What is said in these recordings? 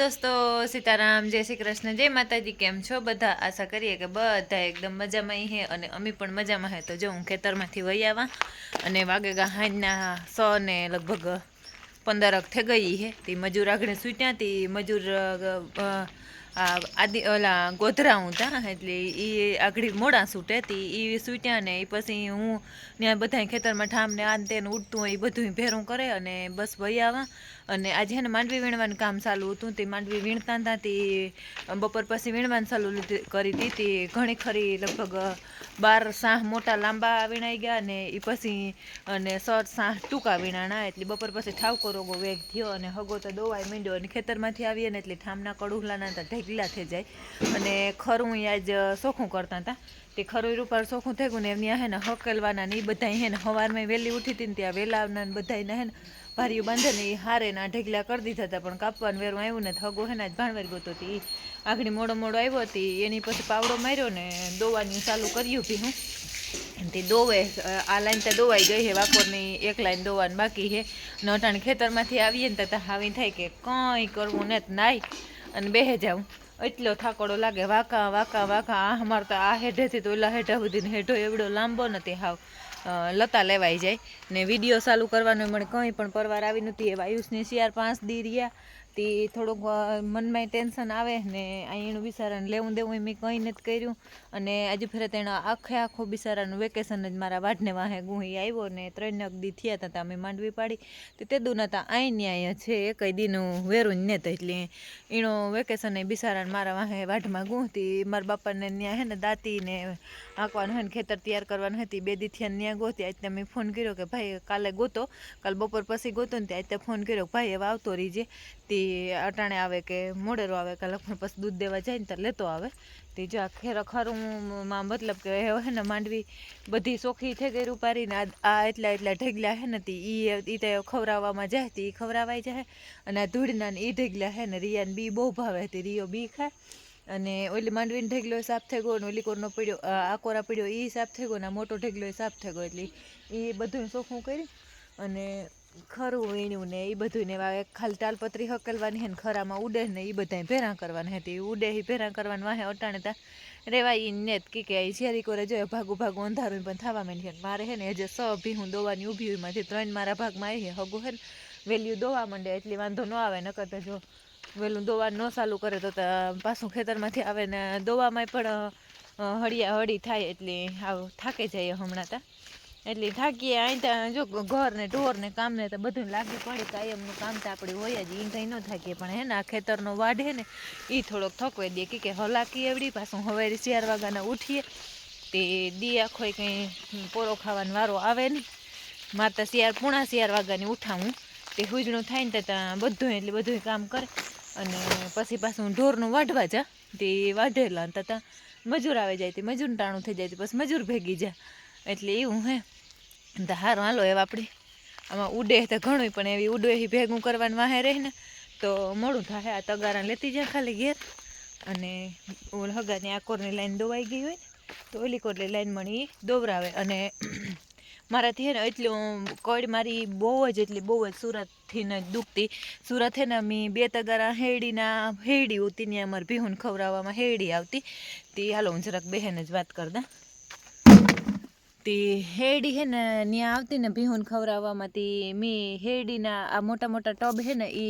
દોસ્તો સીતારામ, જય શ્રી કૃષ્ણ, જય માતાજી, કેમ છો? બધા આશા કરીએ કે બધા એકદમ મજામાં હે અને અમે પણ મજામાં હે. તો જો હું ખેતરમાંથી વહી આવા અને વાગેગા હાંજના સો ને લગભગ પંદરક થઈ ગઈ હે. તે મજૂર આગળ સૂટ્યા, તી મજૂર આદિ, ઓલા ગોધરા હું તા, એટલે એ આગળ મોડા સૂટે. હતી એ સૂટ્યા ને એ પછી હું ત્યાં બધા ખેતરમાં ઠામને આ તેને ઉડતું હોય એ બધું ભેરું કરે અને બસ વહી આવા. અને આજે હેને માંડવી વીણવાનું કામ ચાલુ હતું, તે માંડવી વીણતા હતા, તે બપોર પછી વીણવાનું ચાલુ કરી હતી, તે ઘણી ખરી લગભગ બાર સાહ મોટા લાંબા વીણાઈ ગયા અને એ પછી અને સર સાહ ટૂંકા વીણાણા, એટલે બપોર પછી ઠાવકો રોગો વેગ થયો અને હગો તો દોવાઈ માંડ્યો અને ખેતરમાંથી આવીએ ને એટલે ઠામના કડુહલાના હતા, ઢેગલા થઈ જાય. અને ખરું આજ સોખું કરતા હતા, તે ખરું રૂપાર સોખું થઈ ગયું ને એમની હે ને હકેલવાના ને એ બધા હે ને સવારમાં વહેલી ઉઠી હતી ને ત્યાં વેલાના ને બધાને હે ને ભારીઓ બાંધે એ હારે ના ઢગલા કરી દીધા હતા, પણ કાપવાનું વેરું આવ્યું ને થગો હે આજ ભાણવેર ગયો હતી આગળ મોડો મોડો આવ્યો હતી એની પછી પાવડો માર્યો ને દોવાનું ચાલુ કર્યું કે હું. તે દોવે આ લાઈન તો દોવાઈ ગઈ છે વાકોરની એક લાઈન દોવાની બાકી છે નોટાણ ખેતરમાંથી આવીએ ને તો હાવી થાય કે કંઈ કરવું ને નાઈ અને બેહે જાઉં. એટલો થાકોડો લાગે, વાકા વાકા વાકા, આ અમાર તો આ હેઠેથી તો ઓલા હેઠા સુધી હેઠો એવડો લાંબો નથી હાવ. લતા લેવાઈ જાય. ને વીડિયો ચાલુ કરવાનો મને કંઈ પણ પરવાર આવી નહોતી. એવા આયુષની શિયાર પાંચ દી રહ્યા. તે થોડુંક મનમાં ટેન્શન આવે ને અહીંનું બિસારાને લેવું દેવું એ મેં કંઈ નથી કર્યું. અને આજે ફેરે તેણે આખે આખો બિસારાનું વેકેશન જ મારા વાઢને વાહે ગુહી આવ્યો ને ત્રણ અગદી થયા હતા અમે માંડવી પાડી. તે તે દુના હતા અહીં ન્યાય છે. એકઈ દીનું વેરું જ નહોતું એટલે એનો વેકેશન એ બિસારાને મારા વાહે વાઢમાં ગુંહતી. મારા બાપાને ત્યાં હે ને દાંતી ને આંકવાનું હોય ને ખેતર તૈયાર કરવાનું હતી બે દી થયા ત્યાં ગોતી આજ તમે ફોન કર્યો કે ભાઈ, કાલે ગોતો. કાલ બપોર પછી ગોતો ને તે આજે ફોન કર્યો ભાઈ, હવે આવતો રહીજે તે અટાણે આવે કે મોડેરો આવે, કાલે પણ પછી દૂધ દેવા જાય ને ત્યારે લેતો આવે. તે જો આ ખેર ખરું માં મતલબ કે હે ને માંડવી બધી સોખી થઈ ગઈ રૂપારીને આ એટલા એટલા ઢગલા હે ને તે. ઈ ઈ તો ખવડાવવામાં જાય તે. એ ખવડાવાઈ જાય. અને આ ધૂળના ઈ ઢગલા હે ને રિયાને બી બહુ ભાવે તે. રિયો બી ખાય. અને ઓલી માંડવીનો ઢગલો સાફ થઈ ગયો ને ઓલી કોરનો પડ્યો આકોરા પડ્યો એ સાફ થઈ ગયો ને આ મોટો ઢગલો એ સાફ થઈ ગયો એટલે એ બધું ચોખ્ખું કરી અને ખરું વીણ્યું ને એ બધું ને ખાલી તાલપત્રી હકલવાની હે ખરામાં ઉડે ને એ બધાય ભેરા કરવાના હતી ઉડે એ ભેરા કરવાની વાહે અટાણે ત્યાં રેવાય ને જ કે ઝેરી કોરે જોઈએ ભાગું ભાગું અંધારું પણ થવા માંડી છે. મારે હે ને હજે સ ભી હું દોવાની ઊભી હોયમાંથી ત્રણ મારા ભાગમાં આવી હગું હે ને. વેલ્યુ દોવા માંડે એટલે વાંધો ન આવે નકર તો જો વેલું દોવા ન ચાલુ કરે તો પાછું ખેતરમાંથી આવે ને દોવામાં પણ હળિયા હળી થાય એટલે આવ થાકે જાય હમણાં તા. એટલે થાકીએ અહીં ત્યાં જો ઘર ને ઢોર કામ ને તો બધું લાગી પડે કાયમનું કામ તો આપણે હોય જ એ કંઈ ન થાકીએ. પણ હે ને આ ખેતરનો વાઢે ને એ થોડોક થકવાઈ દે. કે હલાકી એવડી, પાછું હવે ચાર વાગ્યાના ઉઠીએ, તે દી આખો કંઈ પોરો ખાવાનો વારો આવે નહીં મારે તો શિયાર પૂણા શિયાર વાગ્યાની ઉઠાવું. તે હુજણું થાય ને તો ત્યાં બધું એટલે બધું કામ કરે. અને પછી પાછું ઢોરનું વાઢવા જા. તે વાઢેલા ત્યાં મજૂર આવે જાય તે મજૂર ટાણું થઈ જાય પછી મજૂર ભેગી જા. એટલે એવું હે. તો હારું, હાલો એવા આપણે આમાં ઉડે તો ઘણું પણ એવી ઉડે ભેગું કરવાનું વાહે રહે ને, તો મોડું થાય. આ તગારા લેતી જાય ખાલી ઘેર. અને ઓલ હગાની આ કોરની લાઈન દોવાઈ ગઈ હોય તો ઓલી કોરની લાઈન મળી દોવરાવે. અને મારાથી હે ને એટલું કડ મારી બહુ જ એટલી બહુ જ સુરતથી ને દુખતી. સુરત હે ને મેં બે તગારા હેડીના, હેડી ઉતીની અમારે ભીહુન ખવડાવવામાં હેડી આવતી. તે હાલો હું જરાક બહેન જ વાત કર દા તે હેડી હે ને ત્યાં આવતી ને ભીહુન ખવડાવવામાં મેં હેડીના આ મોટા મોટા ટબ હે ને એ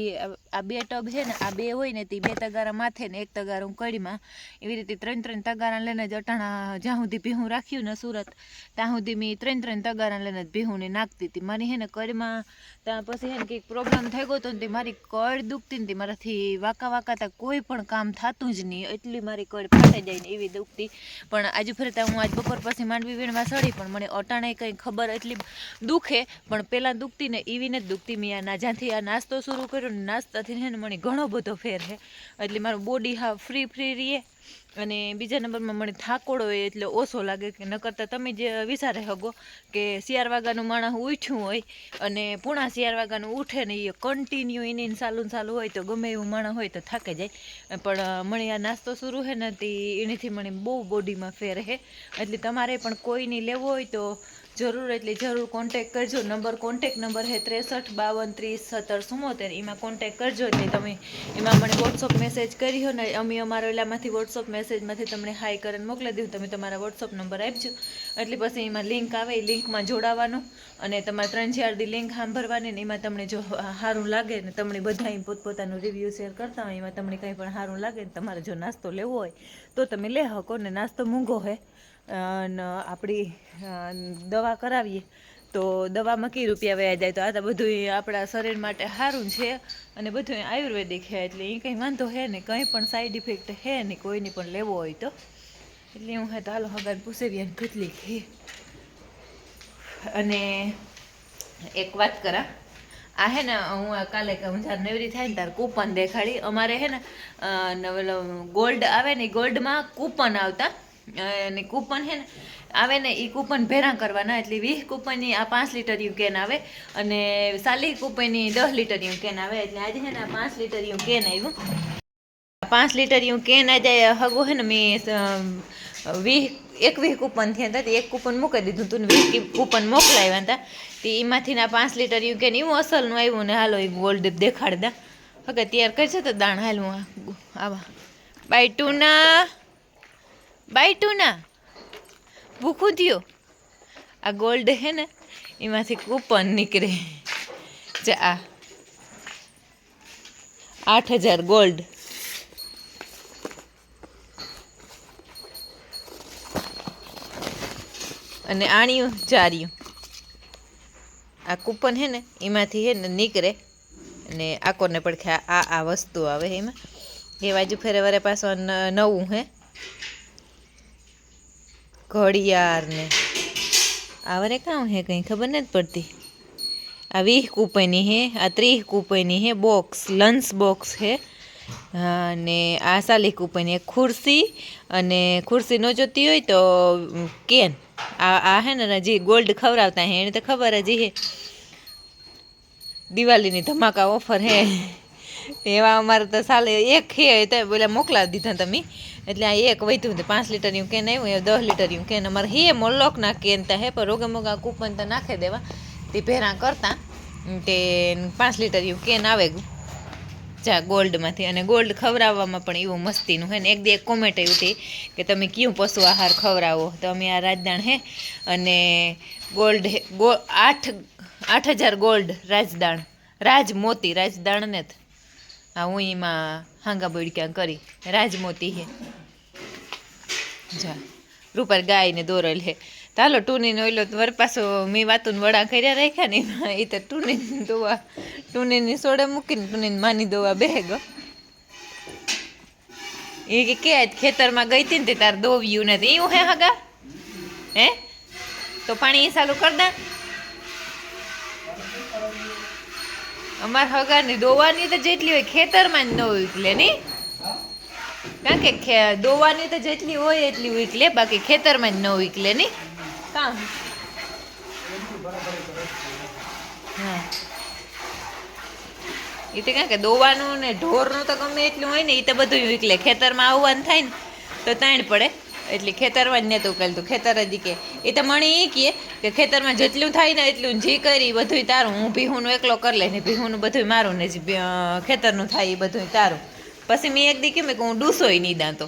આ બે ટબ હે ને, આ બે હોય ને, તે બે તગારા માથે ને, એક તગારું કડીમાં. એવી રીતે ત્રણ ત્રણ તગારા લઈને જ અટાણા જ્યાં સુધી ભીહું રાખ્યું ને સુરત, ત્યાં સુધી મેં ત્રણ ત્રણ તગારા લઈને જ ભીહુંને નાખતી હતી. મારી હે ને કડીમાં ત્યાં પછી હે ને કંઈક પ્રોબ્લેમ થઈ ગયો હતો ને તે મારી કડ દુખતી ને મારાથી વાકા વાકાતા કોઈ પણ કામ થતું જ નહીં. એટલી મારી કડ ફાટાઈ જાય ને એવી દુખતી. પણ આજુ ફરતા હું આજ બપોર પછી માંડવી વીણવા સડી પણ મને અટાણે કંઈ ખબર એટલી દુખે, પણ પહેલાં દુખતી ને એવી જ દુખતી. મેં આ ના, જ્યાંથી આ નાસ્તો શરૂ કર્યો ને નાસ્તાથી ને મને ઘણો બધો ફેર છે એટલે મારું બોડી હા ફ્રી ફ્રી રહીએ અને બીજા નંબરમાં મને થાકોડો હોય એટલે ઓછો લાગે કે ન કરતાં તમે જે વિચારે હગો કે શિયાર વાગ્યાનું માણસ ઉઠ્યું હોય અને પૂણા શિયાર વાગ્યાનું ઉઠે ને એ કન્ટિન્યુ એની સાલું સાલું હોય તો ગમે એવું માણસ હોય તો થાકે જાય. પણ મને આ નાસ્તો શરૂ હે ને તે એનાથી મને બહુ બોડીમાં ફેર હે. એટલે તમારે પણ કોઈની લેવો હોય તો જરૂર એટલી જરૂર કોન્ટેક કરજો. નંબર કોન્ટેક નંબર છે ત્રેસઠ, બાવન, ત્રીસ, સત્તર ચુમ્મોતેર એમાં કોન્ટેક કરજો એટલે તમે એમાં મને વોટ્સઅપ મેસેજ કર્યો ને અમે અમારા એલામાંથી વોટ્સઅપ મેસેજમાંથી તમને હાઈ કરીને મોકલી દીધું તમે તમારા વોટ્સઅપ નંબર આપજો. એટલે પછી એમાં લિંક આવે, એ લિંકમાં જોડાવાનું અને તમારે ત્રણ ચાર દી લિંક સાંભળવાની ને એમાં તમને જો સારું લાગે ને તમને બધા પોતપોતાનું રિવ્યૂ શેર કરતા હોય, એમાં તમને કંઈ પણ સારું લાગે ને તમારે જો નાસ્તો લેવો હોય તો તમે લઈ શકો ને નાસ્તો મોંઘો હોય આપણી દવા કરાવીએ, તો દવામાં કઈ રૂપિયા વયા જાય? તો આ તો બધું આપણા શરીર માટે સારું છે અને બધું આયુર્વેદિક છે, એટલે એ કંઈ વાંધો હે ને કંઈ પણ સાઈડ ઇફેક્ટ હે ને કોઈને પણ લેવો હોય તો. એટલે હું હે તો હાલો હગાને પૂછેવી અને કેટલી ખે અને એક વાત કરા. આ હે ને, હું કાલે હું જ્યારે નવરી થાય ને ત્યારે કૂપન દેખાડી. અમારે હે ને ગોલ્ડ આવે ને ગોલ્ડમાં કૂપન આવતા. અને કૂપન હે ને, આવે ને એ કૂપન ભેરા કરવાના, એટલે વીસ કૂપનની આ પાંચ લીટરનું કેન આવે અને સાલી કૂપનની દસ લીટરનું કેન આવે, એટલે આજે હે ને આ પાંચ લીટરનું કેન આવ્યું. પાંચ લીટરનું કેન આજે હગો હે ને મેં વીસ, એકવીસ કૂપન થયા હતા એક કૂપન મૂકી દીધું હતું ને વીસ કૂપન મોકલાવ્યા હતા, તે એમાંથી ના પાંચ યુ કેન એવું અસલનું આવ્યું ને હાલો એ ગોલ્ડ દેખાડતા. હવે તૈયાર કરશે તો દાણ હાલું આ, આવા. બાય ટુના. બાય ટુના ભૂખું થયું. આ ગોલ્ડ હે ને, એમાંથી કૂપન નીકળે. જે આ આઠ હજાર ગોલ્ડ. અને આણ્યું, જાર્યું. આ કૂપન હે ને, એમાંથી હે ને નીકળે. અને આકોને પડખે આ આ વસ્તુ આવે એમાં. એ બાજુ ફેરે પાછો નવું હે. ઘડિયાળ ને આવરે કામ હે કંઈ ખબર નથી પડતી. આ વીસ કૂપનની હે, આ ત્રીસ કૂપનની હે, બોક્સ, લંચ બોક્સ હે. અને આ સાલી કૂપનની એક ખુરશી. અને ખુરશી ન જોતી હોય તો કેન. આ આ હે ને જે ગોલ્ડ ખવડાવતા હે, એને તો ખબર જ હે. દિવાળીની ધમાકા ઓફર હે. એવા અમારે તો સાલે એક હે તો બોલે મોકલાવી દીધા તમે. એટલે આ એક વધ્યું હતું પાંચ લીટરનું કેન આવ્યું એ દસ લીટરનું કેન અમારે હે મોલોકના કેન તા હે, પણ રોગે મોગા કૂપન તો નાખી દેવા. તે ભેરા કરતા તે પાંચ લીટરનું કેન આવે જા ગોલ્ડમાંથી. અને ગોલ્ડ ખવડાવવામાં પણ એવું મસ્તીનું હે ને. એક દી એક કોમેન્ટ આવ્યું હતી કે તમે કયું પશુ આહાર ખવડાવો? તો અમે આ રાજદાણ હે અને ગોલ્ડ હે, ગો, આઠ આઠ હજાર ગોલ્ડ રાજદાણ. રાજ મોતી રાજદાણ ને જ. આ હું એમાં હાંગા બોડક્યાં કરી. રાજમોતી હે. જા. રૂપર ગાયને દોરેલ હે. ચાલો ટુનીનો ઓઈલો વર પાછો મેં વાતું વડા કર્યા રાખ્યા ને એ તો ટુની દોવા, ટુનીની સોડે મૂકીને ટુનીને માની દોવા બે ગો. એ કે કે ખેતરમાં ગઈ હતી ને તે તાર દોવ્યું નથી. એવું હે હગા? હે? તો પાણી ચાલુ કર દે. અમાર હગાની દોવાની તો જેટલી હોય ખેતરમાં જ ન ઉકલે નહીં કારણ કે દોવાની તો જેટલી હોય એટલી ઉકલે બાકી ખેતરમાં જ ન ઉકલે નહીં કામ? હા. એ તો કારણ કે દોવાનું ને ઢોરનું તો ગમે એટલું હોય ને એ તો બધું ઉકલે ખેતરમાં આવવાનું થાય ને, તો તાણ પડે. એટલે ખેતરમાં જ નહોતું ઉકેલતું. ખેતર જ કે એ તો મને એ કહે કે ખેતરમાં જેટલું થાય ને એટલું જે કરી બધું તારું. હું ભીહુંનું એકલો કરી લઈને ભીહુંનું બધું મારું ને જે ખેતરનું થાય એ બધું તારું. પછી મેં એક દી કેમ કે હું ડૂસોય નહીં દાંતો.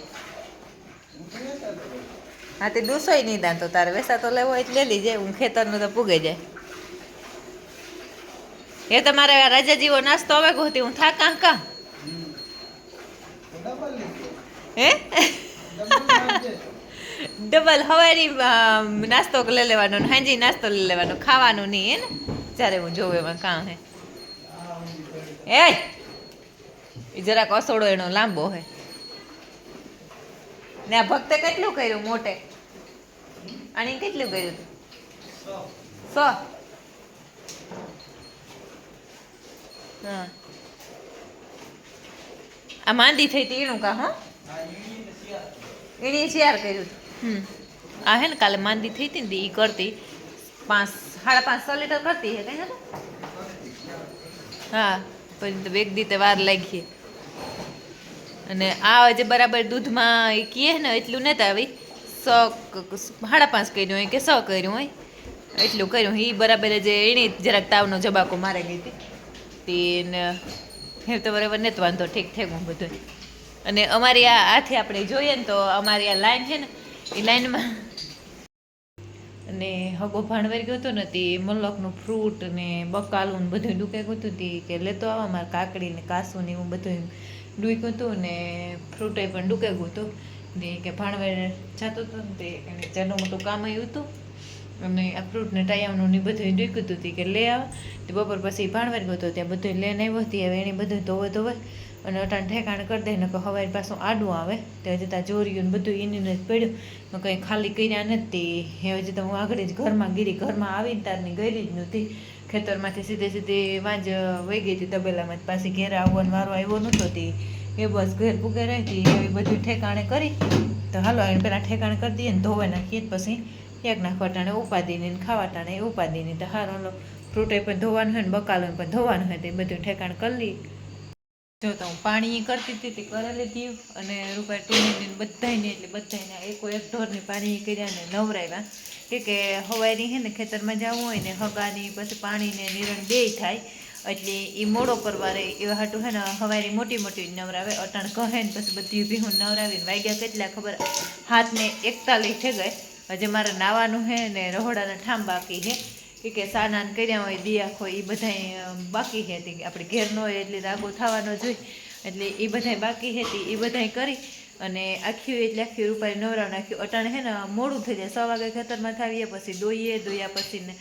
હા તે ડૂસોય નહીં દાંતો. તારે વેસા તો લેવો એટલે લઈ જાય હું ખેતરનું તો પૂગે જાય. એ તમારે રાજા જેવો નાસ્તો આવે ગોતી હું થા કાં કાં? હે? ડબલ હવારી નાસ્તો લઈ લેવાનો ને હાંજી નાસ્તો લઈ લેવાનો. ખાવાનું નહીં હે ને? જ્યારે હું જોઉં એમાં કાં હે? એ ઈ જરાક અસોડો એનો લાંબો હે. ને આ ભક્તે કેટલું કર્યું મોટે? આની કેટલું કર્યું તું? સો. હા. આ માંદી થઈ હતી એનું કા હા? એણે શેર કર્યું. હતું આ હે ને કાલે માંદી થઈ હતી ને એ કરતી. પાંચ, સાડા પાંચ છ લીટર કરતી હે, કઈ હા, પછી તો એક દીતે વાર લાગી. અને આ જે બરાબર દૂધમાં એ કીએ ને એટલું નથી આવી. સ સાડા પાંચ કર્યું હોય કે સો કર્યું હોય. એટલું કર્યું. એ બરાબર જે એણે જરાક તાવનો જબાકો મારે ગઈ હતી તેને હે તો બરાબર નથી વાંધો. ઠીક, ઠેકું બધું. અને અમારી આ આથી આપણે જોઈએ ને તો અમારી આ લાઈન છે ને એ લાઈનમાં. અને હગો ભાણવાઈ ગયો હતો ને તે મલકનું ફ્રૂટ ને બકાલું ને બધું ડૂકાઈ ગયું હતું કે લેતો આવા મારે કાકડી ને કાસું ને એવું બધું ડૂક્યું હતું ને ફ્રૂટ પણ ડૂકાઈ ગયું હતું. ને કે ભાણવાઈ જતો હતો ને તે એને જેનું મોટું કામ આવ્યું હતું. અને આ ફ્રૂટ ને ટાયામનું ને બધું ડૂક્યું હતું કે લે આવ. તે બપોર પછી ભાણવાર ગયો હતો, ત્યાં બધું લઈને આવ્યો હતી હવે એને બધું ધોવે ધોવે અને અટાણ ઠેકાણ કરી દે ને કે હવારે પાછું આડું આવે. તે હજી ત્યાં જોર્યું ને બધું એની જ પડ્યું. કંઈ ખાલી કર્યા નથી. એ હજી તો હું આગળ જ ઘરમાં ગીરી, ઘરમાં આવીને તારની ગરી જ નહોતી. ખેતરમાંથી સીધે સીધી વાંજ વહી ગઈ હતી તબેલામાં. પાછી ઘેર આવવાનો વારો આવ્યો નહોતો તે. એ બસ ઘેર પૂગે રહી હતી. એ બધું ઠેકાણે કરી. તો હાલો એને પહેલાં ઠેકાણે કરી દઈએ ને ધોવા નાખીએ પછી એક નાખવા ટાણે ઉપાદીને ખાવા ટાણે ઉપાદીને તો હારો ફ્રૂટે પણ ધોવાનું હોય ને બકાલો પણ ધોવાનું હોય તો એ બધું ઠેકાણ કરી લઈએ. જો તો હું પાણી કરતી હતી, તે કરેલી હતી. અને રૂપિયા ટૂણીને બધાને એટલે બધાને એકો એક ઢોરની પાણી કર્યા ને નવરાવ્યા. કે કે હવારી હે ને ખેતરમાં જવું હોય ને હગાની પછી પાણીને નિરણ બેય થાય. એટલે એ મોડો કરવા રહે એવા હાટું હે ને હવારી મોટી મોટી નવરાવે. અટાણ કહે ને પછી બધી ભીહું નવરાવીને વાગ્યા કેટલા ખબર? હાથને એકતાલીસ થઈ ગઈ. હજી મારે નાવાનું હે ને રહોડાના ઠામ બાકી હે કે કે સાનાન કર્યા હોય દિયાખો એ બધાય બાકી હતી. આપણે ઘેર ન હોય એટલે રાગો થવાનો જોઈએ એટલે એ બધાય બાકી હતી એ બધાય કરી અને આખી એટલે આખી રૂપારી નવરાવ નાખ્યું અટાણે હે ને, મોડું થઈ જાય. સવા વાગે ખેતરમાં થાવીએ, પછી દોઈએ, દોયા પછી ને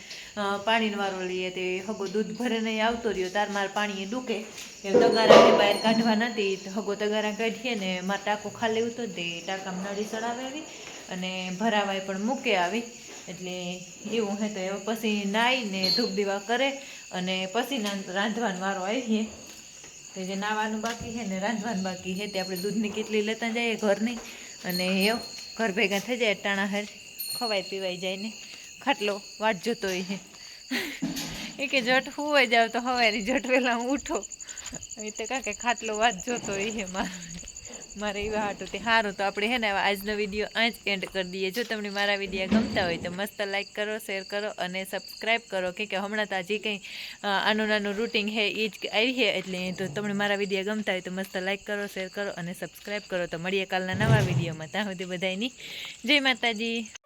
પાણીનો વારો લઈએ. તે હગો દૂધ ભરે નહીં આવતો રહ્યો. તાર માર પાણી ડૂકે. એ તગારા બહાર કાઢવા નથી હગો તગારા કાઢીએ ને, માર ટાંકો ખાલી ઉતો તે ટાંકામાં નળી ચડાવે આવી અને ભરાવાય પણ મૂકે આવી. એટલે એવું હે તો હવે પછી નાહીને ધૂપ દીવા કરે અને પછી રાંધવાનું વારો આવીએ. તો જે નાવાનું બાકી છે ને રાંધવાનું બાકી છે તે આપણે દૂધની કેટલી લેતા જઈએ ઘરની. અને એવું ઘર ભેગા થઈ જાય ટાણા હાર ખવાય પીવાય જાય ને. ખાટલો વાટ જોતો હોય છે એ કે જટ હુવાઈ જાવ તો હવારી જટ વહેલા ઉઠો. એ તો કાંકે ખાટલો વાત જોતો એ મારે. મારે એવા હાટું તે સારું તો આપણે હે ને આજનો વીડિયો આ જ એન્ડ કરી દઈએ. જો તમને મારા વીડિયો ગમતા હોય તો મસ્ત લાઇક કરો શેર કરો અને સબસ્ક્રાઈબ કરો. કે કે હમણાં તો આ જે કંઈ આનું નાનું રૂટિંગ હે એ જ આવી છે એટલે તો તમને મારા વીડિયો ગમતા હોય તો મસ્ત લાઇક કરો શેર કરો અને સબસ્ક્રાઈબ કરો. તો મળીએ કાલના નવા વિડીયોમાં ત્યાં સુધી બધાની જય માતાજી.